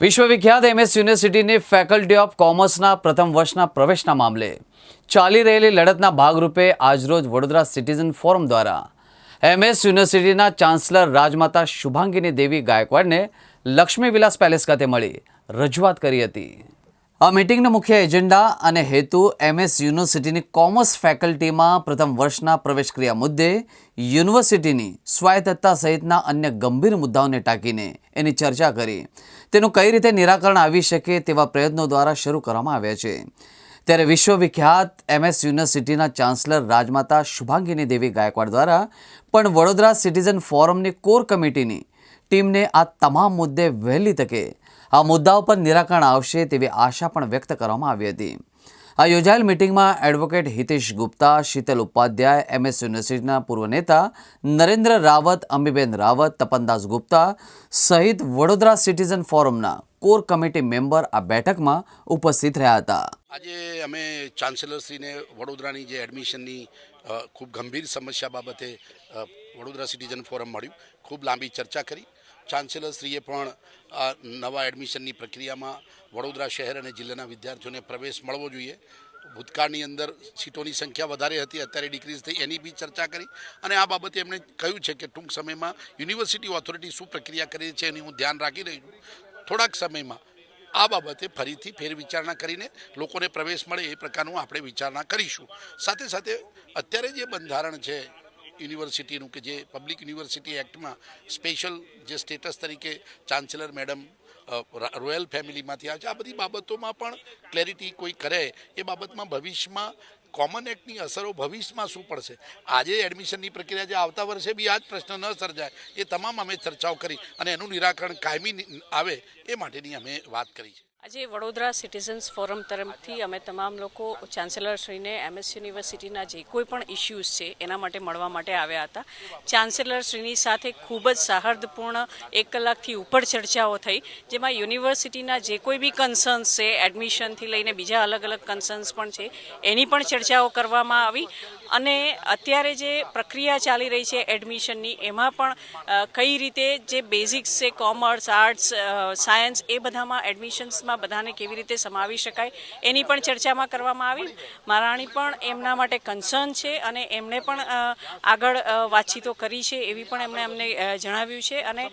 વિશ્વવિખ્યાત MS યુનિવર્સિટીની faculty of કોમર્સના પ્રથમ વર્ષના પ્રવેશના મામલે ચાલી રહેલી લડતના ભાગરૂપે આજરોજ વડોદરા સિટીઝન ફોરમ દ્વારા એમએસ યુનિવર્સિટીના ચાન્સલર રાજમાતા શુભાંગીની દેવી ગાયકવાડને લક્ષ્મી વિલાસ પેલેસ ખાતે મળી રજૂઆત કરી હતી. આ મિટિંગનો મુખ્ય એજન્ડા અને હેતુ એમએસ યુનિવર્સિટીની કોમર્સ ફેકલ્ટીમાં પ્રથમ વર્ષના પ્રવેશ ક્રિયા મુદ્દે યુનિવર્સિટીની સ્વાયત્તતા સહિતના અન્ય ગંભીર મુદ્દાઓને ટાંકીને એની ચર્ચા કરી. તેનું કઈ રીતે નિરાકરણ આવી શકે તેવા પ્રયત્નો દ્વારા શરૂ કરવામાં આવ્યા છે. ત્યારે વિશ્વવિખ્યાત એમએસ યુનિવર્સિટીના ચાન્સલર રાજમાતા શુભાંગીની દેવી ગાયકવાડ દ્વારા પણ વડોદરા સિટીઝન ફોરમની કોર કમિટીની ટીમને આ તમામ મુદ્દે વહેલી તકે આ મુદ્દાઓ પર નિરાકરણ આવશે તેવી આશા પણ વ્યક્ત કરવામાં આવી હતી. આ યોજાયેલ મિટિંગમાં એડવોકેટ હિતેશ ગુપ્તા, શીતલ ઉપાધ્યાય એમએસ યુનિવર્સિટીના પૂર્વ નેતા નરેન્દ્ર રાવત, અંબીબેન રાવત, તપનદાસ ગુપ્તા સહિત વડોદરા સિટીઝન ફોરમના કોર કમિટી મેમ્બર આ બેઠકમાં ઉપસ્થિત રહ્યા હતા. આજે અમે ચાન્સેલરશ્રીને વડોદરાની જે એડમિશનની ખૂબ ગંભીર સમસ્યા બાબતે વડોદરા સિટીઝન ફોરમ મળ્યું. ખૂબ લાંબી ચર્ચા કરી. ચાન્સેલરશ્રીએ પણ આ નવા એડમિશનની પ્રક્રિયામાં વડોદરા શહેર અને જિલ્લાના વિદ્યાર્થીઓને પ્રવેશ મળવો જોઈએ. ભૂતકાળની અંદર સીટોની સંખ્યા વધારે હતી, અત્યારે ડિક્રીઝ થઈ, એની બી ચર્ચા કરી. અને આ બાબતે એમણે કહ્યું છે કે ટૂંક સમયમાં યુનિવર્સિટી ઓથોરિટી શું પ્રક્રિયા કરી છે એની હું ધ્યાન રાખી રહી છું. થોડાક સમયમાં આ બાબતે ફરીથી ફેર વિચારણા કરીને લોકોને પ્રવેશ મળે એ પ્રકારનું આપણે વિચારણા કરીશું. સાથે સાથે અત્યારે જે બંધારણ છે યુનિવર્સિટીનું કે જે પબ્લિક યુનિવર્સિટી એક્ટમાં સ્પેશિયલ જે સ્ટેટસ તરીકે ચાન્સેલર મેડમ રોયલ ફેમિલીમાંથી આવે છે, આ બધી બાબતોમાં પણ ક્લેરિટી કોઈ કરે એ બાબતમાં ભવિષ્યમાં કોમન એક્ટની અસરો ભવિષ્યમાં શું પડશે? આજે એડમિશનની પ્રક્રિયા જે આવતા વર્ષે બી આ જ પ્રશ્ન ન સર્જાય, એ તમામ અમે ચર્ચાઓ કરી અને એનું નિરાકરણ કાયમી આવે એ માટેની અમે વાત કરી છે. આજે વડોદરા સિટીઝન્સ ફોરમ તરફથી અમે તમામ લોકો ચાન્સેલરશ્રીને એમએસ યુનિવર્સિટીના જે કોઈ પણ ઇસ્યુઝ છે, એના માટે મળવા માટે આવ્યા હતા. ચાન્સેલરશ્રીની સાથે ખૂબ જ સૌહાર્દપૂર્ણ એક કલાકથી ઉપર ચર્ચાઓ થઈ, જેમાં યુનિવર્સિટીના જે કોઈ બી કન્સર્ન્સ છે એડમિશનથી લઈને બીજા અલગ અલગ કન્સર્ન્સ પણ છે, એની પણ ચર્ચાઓ કરવામાં આવી. અને અત્યારે જે પ્રક્રિયા ચાલી રહી છે એડમિશનની એમાં પણ કઈ રીતે જે બેઝિક્સ છે કોમર્સ આર્ટ્સ સાયન્સ એ બધામાં એડમિશન્સમાં બધાને કેવી રીતે સમાવી શકાય એની પણ ચર્ચામાં કરવામાં આવી. મહારાણી પણ એમના માટે કન્સર્ન છે અને એમણે પણ આગળ વાતચીતો કરી છે એવી પણ એમણે અમને જણાવ્યું છે. અને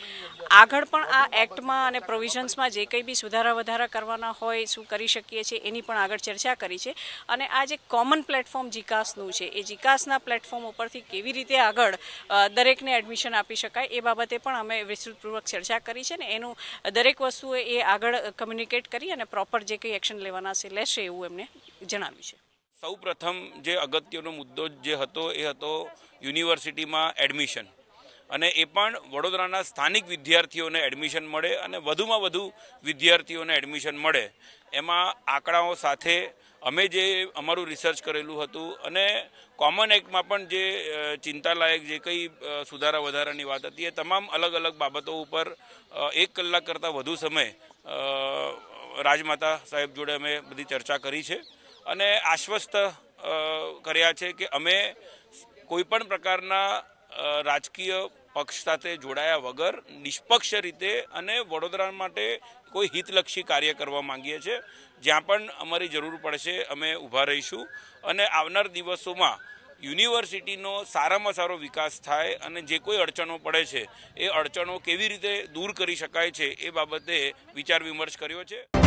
આગળ પણ આ એક્ટમાં અને પ્રોવિઝન્સમાં જે કંઈ બી સુધારા વધારા કરવાના હોય, શું કરી શકીએ છીએ એની પણ આગળ ચર્ચા કરી છે. અને આ જે કોમન પ્લેટફોર્મ જીકાસનું છે, એ જીકાસના પ્લેટફોર્મ ઉપરથી કેવી રીતે આગળ દરેકને એડમિશન આપી શકાય એ બાબતે પણ અમે વિસ્તૃતપૂર્વક ચર્ચા કરી છે ને એનું દરેક વસ્તુએ એ આગળ કમ્યુનિકેટ કરી અને પ્રોપર જે કંઈ એક્શન લેવાના છે, લેશે એવું એમને જણાવ્યું છે. સૌ પ્રથમ જે અગત્યનો મુદ્દો જે હતો, એ હતો યુનિવર્સિટીમાં એડમિશન. અને એ પણ વડોદરાના સ્થાનિક વિદ્યાર્થીઓને એડમિશન મળે અને વધુમાં વધુ વિદ્યાર્થીઓને એડમિશન મળે. એમાં આંકડાઓ સાથે અમે જે અમારું રિસર્ચ કરેલું હતું અને કોમન એક્ટમાં પણ જે ચિંતાલાયક જે કંઈ સુધારા વધારાની વાત હતી, એ તમામ અલગ અલગ બાબતો ઉપર એક કલાક કરતાં વધુ સમય રાજમાતા સાહેબ જોડે અમે બધી ચર્ચા કરી છે અને આશ્વસ્ત કર્યા છે કે અમે કોઈપણ પ્રકારના રાજકીય પક્ષ સાથે જોડાયા વગર નિષ્પક્ષ રીતે અને વડોદરા માટે કોઈ હિતલક્ષી કાર્ય કરવા માંગીએ છીએ. જ્યાં પણ અમારી જરૂર પડશે અમે ઊભા રહીશું અને આવનાર દિવસોમાં યુનિવર્સિટીનો સારામાં સારો વિકાસ થાય અને જે કોઈ અડચણો પડે છે એ અડચણો કેવી રીતે દૂર કરી શકાય છે એ બાબતે વિચાર વિમર્શ કર્યો છે.